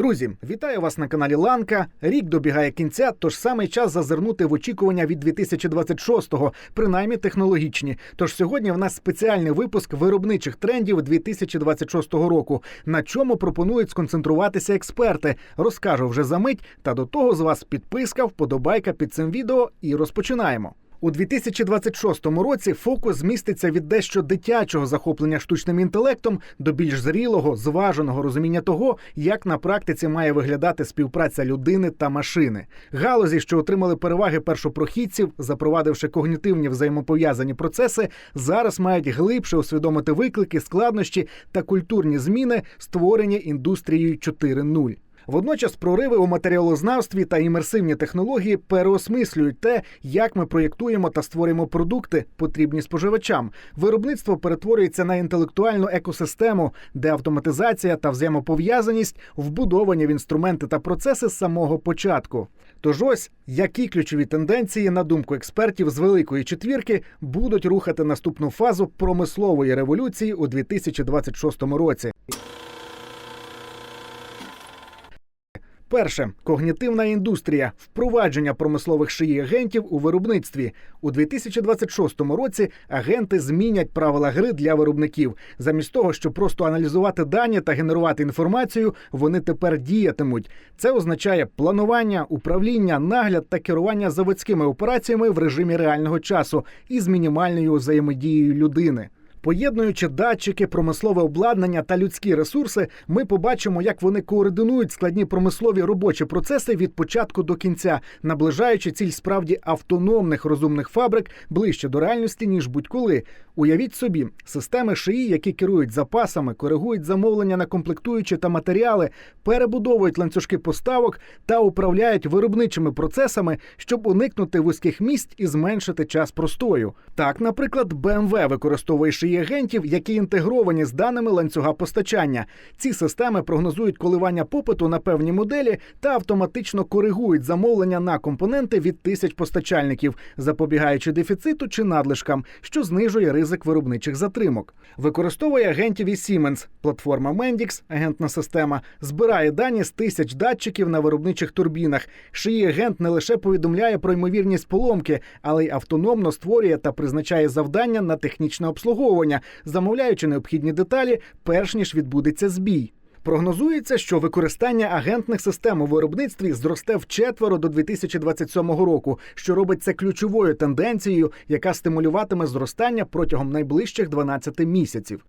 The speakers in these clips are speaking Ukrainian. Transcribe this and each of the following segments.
Друзі, вітаю вас на каналі Ланка. Рік добігає кінця, тож саме час зазирнути в очікування від 2026-го, принаймні технологічні. Тож сьогодні в нас спеціальний випуск виробничих трендів 2026 року, на чому пропонують сконцентруватися експерти. Розкажу вже за мить. Та до того з вас підписка, вподобайка під цим відео і розпочинаємо. У 2026 році фокус зміститься від дещо дитячого захоплення штучним інтелектом до більш зрілого, зваженого розуміння того, як на практиці має виглядати співпраця людини та машини. Галузі, що отримали переваги першопрохідців, запровадивши когнітивні взаємопов'язані процеси, зараз мають глибше усвідомити виклики, складнощі та культурні зміни, створені індустрією 4.0. Водночас прориви у матеріалознавстві та імерсивні технології переосмислюють те, як ми проєктуємо та створюємо продукти, потрібні споживачам. Виробництво перетворюється на інтелектуальну екосистему, де автоматизація та взаємопов'язаність вбудовані в інструменти та процеси з самого початку. Тож ось які ключові тенденції, на думку експертів з великої четвірки, будуть рухати наступну фазу промислової революції у 2026 році. Перше когнітивна індустрія, впровадження промислових шиї агентів у виробництві у 2026 році. Агенти змінять правила гри для виробників. Замість того, щоб просто аналізувати дані та генерувати інформацію, вони тепер діятимуть. Це означає планування, управління, нагляд та керування заводськими операціями в режимі реального часу із мінімальною взаємодією людини. Поєднуючи датчики, промислове обладнання та людські ресурси, ми побачимо, як вони координують складні промислові робочі процеси від початку до кінця, наближаючи ціль справді автономних розумних фабрик ближче до реальності ніж будь-коли. Уявіть собі, системи ШИІ, які керують запасами, коригують замовлення на комплектуючі та матеріали, перебудовують ланцюжки поставок та управляють виробничими процесами, щоб уникнути вузьких місць і зменшити час простою. Так, наприклад, BMW використовує шиї агентів, які інтегровані з даними ланцюга постачання. Ці системи прогнозують коливання попиту на певні моделі та автоматично коригують замовлення на компоненти від тисяч постачальників, запобігаючи дефіциту чи надлишкам, що знижує ризик виробничих затримок. Використовує агентів і Siemens. Платформа Mendix, агентна система, збирає дані з тисяч датчиків на виробничих турбінах. Шиї агент не лише повідомляє про ймовірність поломки, але й автономно створює та призначає завдання на технічне обслуговування, замовляючи необхідні деталі, перш ніж відбудеться збій. Прогнозується, що використання агентних систем у виробництві зросте вчетверо до 2027 року, що робить це ключовою тенденцією, яка стимулюватиме зростання протягом найближчих 12 місяців.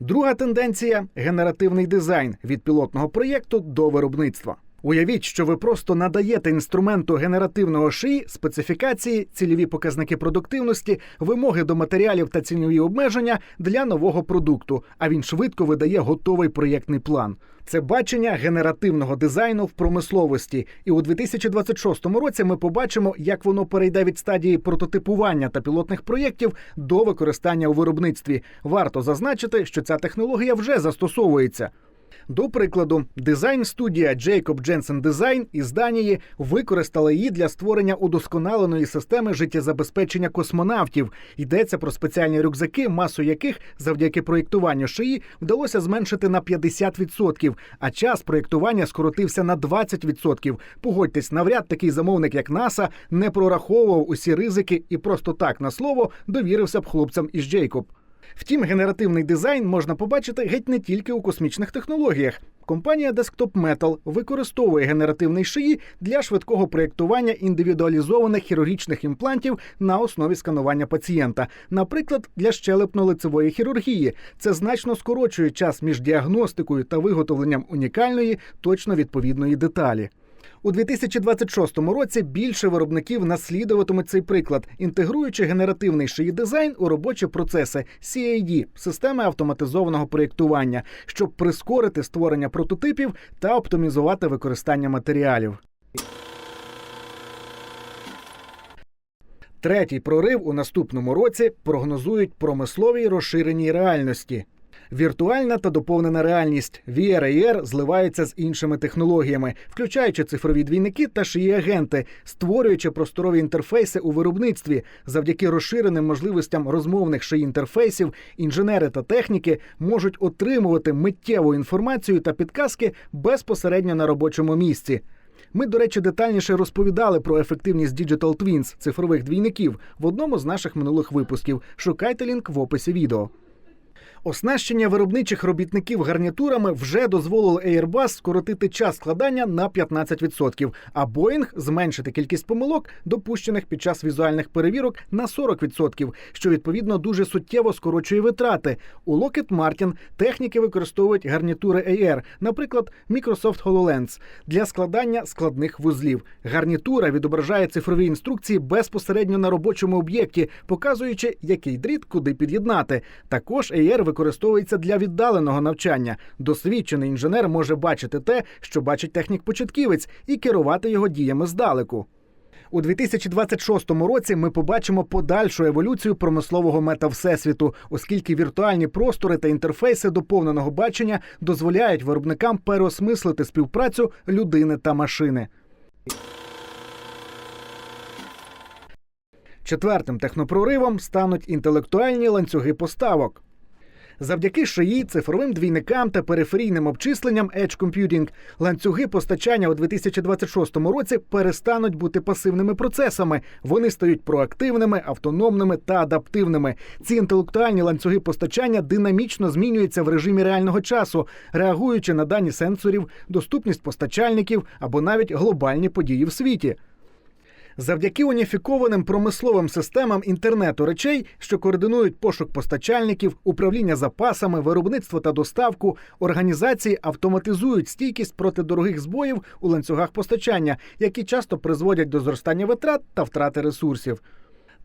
Друга тенденція генеративний дизайн від пілотного проєкту до виробництва. Уявіть, що ви просто надаєте інструменту генеративного шиї специфікації, цільові показники продуктивності, вимоги до матеріалів та цінові обмеження для нового продукту. А він швидко видає готовий проєктний план. Це бачення генеративного дизайну в промисловості, і у 2026 році ми побачимо, як воно перейде від стадії прототипування та пілотних проєктів до використання у виробництві. Варто зазначити, що ця технологія вже застосовується. До прикладу, дизайн-студія Jacob Jensen Design із Данії використала її для створення удосконаленої системи життєзабезпечення космонавтів. Йдеться про спеціальні рюкзаки, масу яких завдяки проєктуванню шиї вдалося зменшити на 50%, а час проєктування скоротився на 20%. Погодьтесь, навряд такий замовник, як НАСА, не прораховував усі ризики і просто так на слово довірився б хлопцям із Jacob. Втім, генеративний дизайн можна побачити геть не тільки у космічних технологіях. Компанія Desktop Metal використовує генеративний шиї для швидкого проєктування індивідуалізованих хірургічних імплантів на основі сканування пацієнта, наприклад, для щелепно-лицевої хірургії. Це значно скорочує час між діагностикою та виготовленням унікальної, точно відповідної деталі. У 2026 році більше виробників наслідуватимуть цей приклад, інтегруючи генеративний шиї дизайн у робочі процеси CAD – системи автоматизованого проєктування, щоб прискорити створення прототипів та оптимізувати використання матеріалів. Третій прорив у наступному році прогнозують промисловій розширеній реальності. Віртуальна та доповнена реальність VR AR зливаються з іншими технологіями, включаючи цифрові двійники та шиї агенти, створюючи просторові інтерфейси у виробництві. Завдяки розширеним можливостям розмовних шиї інтерфейсів, інженери та техніки можуть отримувати миттєву інформацію та підказки безпосередньо на робочому місці. Ми, до речі, детальніше розповідали про ефективність Digital Twins – цифрових двійників в одному з наших минулих випусків. Шукайте лінк в описі відео. Оснащення виробничих робітників гарнітурами вже дозволило Airbus скоротити час складання на 15%, а Boeing зменшити кількість помилок, допущених під час візуальних перевірок, на 40%, що відповідно дуже суттєво скорочує витрати. У Lockheed Martin техніки використовують гарнітури AR, наприклад, Microsoft HoloLens, для складання складних вузлів. Гарнітура відображає цифрові інструкції безпосередньо на робочому об'єкті, показуючи, який дріт куди під'єднати. Також AR використовується для віддаленого навчання. Досвідчений інженер може бачити те, що бачить технік-початківець, і керувати його діями здалеку. У 2026 році ми побачимо подальшу еволюцію промислового мета-всесвіту, оскільки віртуальні простори та інтерфейси доповненого бачення дозволяють виробникам переосмислити співпрацю людини та машини. Четвертим технопроривом стануть інтелектуальні ланцюги поставок. Завдяки шиї, цифровим двійникам та периферійним обчисленням Edge Computing ланцюги постачання у 2026 році перестануть бути пасивними процесами. Вони стають проактивними, автономними та адаптивними. Ці інтелектуальні ланцюги постачання динамічно змінюються в режимі реального часу, реагуючи на дані сенсорів, доступність постачальників або навіть глобальні події в світі. Завдяки уніфікованим промисловим системам інтернету речей, що координують пошук постачальників, управління запасами, виробництво та доставку, організації автоматизують стійкість проти дорогих збоїв у ланцюгах постачання, які часто призводять до зростання витрат та втрати ресурсів.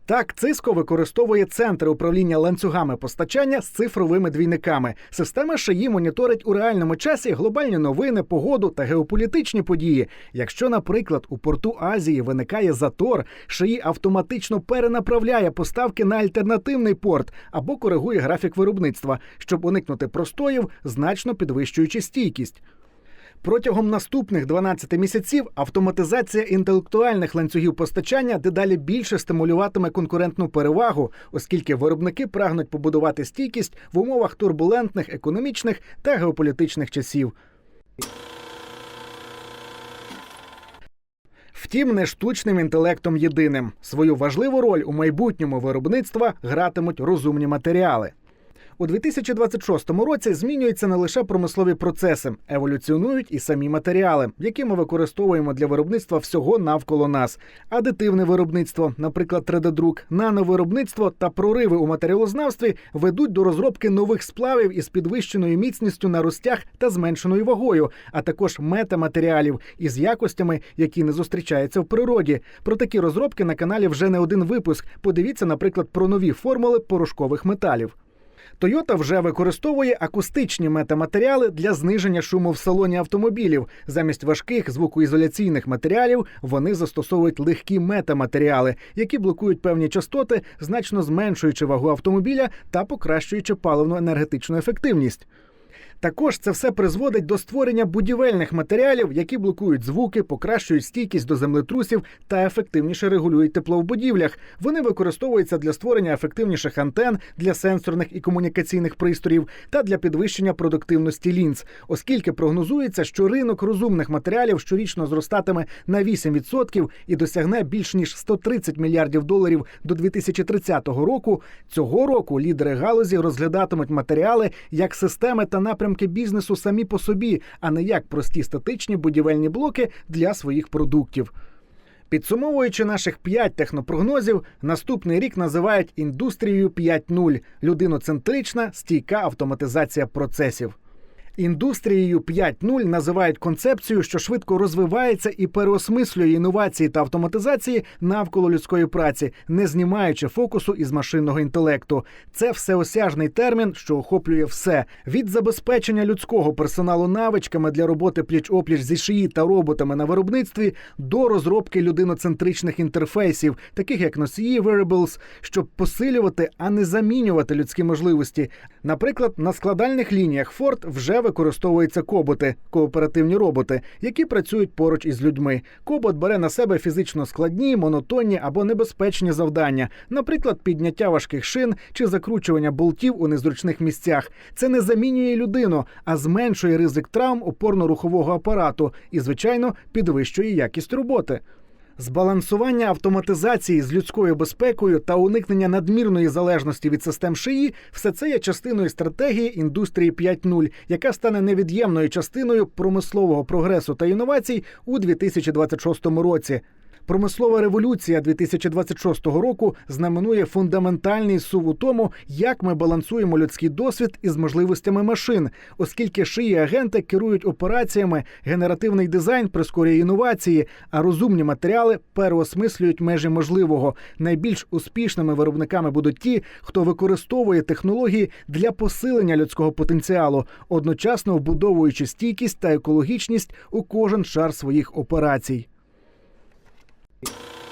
Так, Циско використовує центри управління ланцюгами постачання з цифровими двійниками. Система шиї моніторить у реальному часі глобальні новини, погоду та геополітичні події. Якщо, наприклад, у порту Азії виникає затор, шиї автоматично перенаправляє поставки на альтернативний порт або коригує графік виробництва, щоб уникнути простоїв, значно підвищуючи стійкість. Протягом наступних 12 місяців автоматизація інтелектуальних ланцюгів постачання дедалі більше стимулюватиме конкурентну перевагу, оскільки виробники прагнуть побудувати стійкість в умовах турбулентних економічних та геополітичних часів. Втім, не штучним інтелектом єдиним. Свою важливу роль у майбутньому виробництва гратимуть розумні матеріали. У 2026 році змінюються не лише промислові процеси, еволюціонують і самі матеріали, які ми використовуємо для виробництва всього навколо нас. Адитивне виробництво, наприклад, 3D-друк, нановиробництво та прориви у матеріалознавстві ведуть до розробки нових сплавів із підвищеною міцністю на розтяг та зменшеною вагою, а також метаматеріалів із якостями, які не зустрічаються в природі. Про такі розробки на каналі вже не один випуск. Подивіться, наприклад, про нові формули порошкових металів. Toyota вже використовує акустичні метаматеріали для зниження шуму в салоні автомобілів. Замість важких звукоізоляційних матеріалів вони застосовують легкі метаматеріали, які блокують певні частоти, значно зменшуючи вагу автомобіля та покращуючи паливно-енергетичну ефективність. Також це все призводить до створення будівельних матеріалів, які блокують звуки, покращують стійкість до землетрусів та ефективніше регулюють тепло в будівлях. Вони використовуються для створення ефективніших антен для сенсорних і комунікаційних пристроїв та для підвищення продуктивності лінз, оскільки прогнозується, що ринок розумних матеріалів щорічно зростатиме на 8% і досягне більш ніж 130 мільярдів доларів до 2030 року. Цього року лідери галузі розглядатимуть матеріали як системи та напрямки бізнесу самі по собі, а не як прості статичні будівельні блоки для своїх продуктів. Підсумовуючи наших п'ять технопрогнозів, наступний рік називають індустрією 5.0 – людиноцентрична, стійка автоматизація процесів. Індустрією 5.0 називають концепцію, що швидко розвивається і переосмислює інновації та автоматизації навколо людської праці, не знімаючи фокусу із машинного інтелекту. Це всеосяжний термін, що охоплює все від забезпечення людського персоналу навичками для роботи пліч-опліч зі шиї та роботами на виробництві до розробки людиноцентричних інтерфейсів, таких як носії wearables, щоб посилювати, а не замінювати людські можливості. Наприклад, на складальних лініях Ford вже використовуються коботи, кооперативні роботи, які працюють поруч із людьми. Кобот бере на себе фізично складні, монотонні або небезпечні завдання, наприклад, підняття важких шин чи закручування болтів у незручних місцях. Це не замінює людину, а зменшує ризик травм опорно-рухового апарату і, звичайно, підвищує якість роботи. Збалансування автоматизації з людською безпекою та уникнення надмірної залежності від систем шиї все це є частиною стратегії індустрії 5.0, яка стане невід'ємною частиною промислового прогресу та інновацій у 2026 році. Промислова революція 2026 року знаменує фундаментальний сув у тому, як ми балансуємо людський досвід із можливостями машин, оскільки шиї агенти керують операціями, генеративний дизайн прискорює інновації, а розумні матеріали переосмислюють межі можливого. Найбільш успішними виробниками будуть ті, хто використовує технології для посилення людського потенціалу, одночасно вбудовуючи стійкість та екологічність у кожен шар своїх операцій. you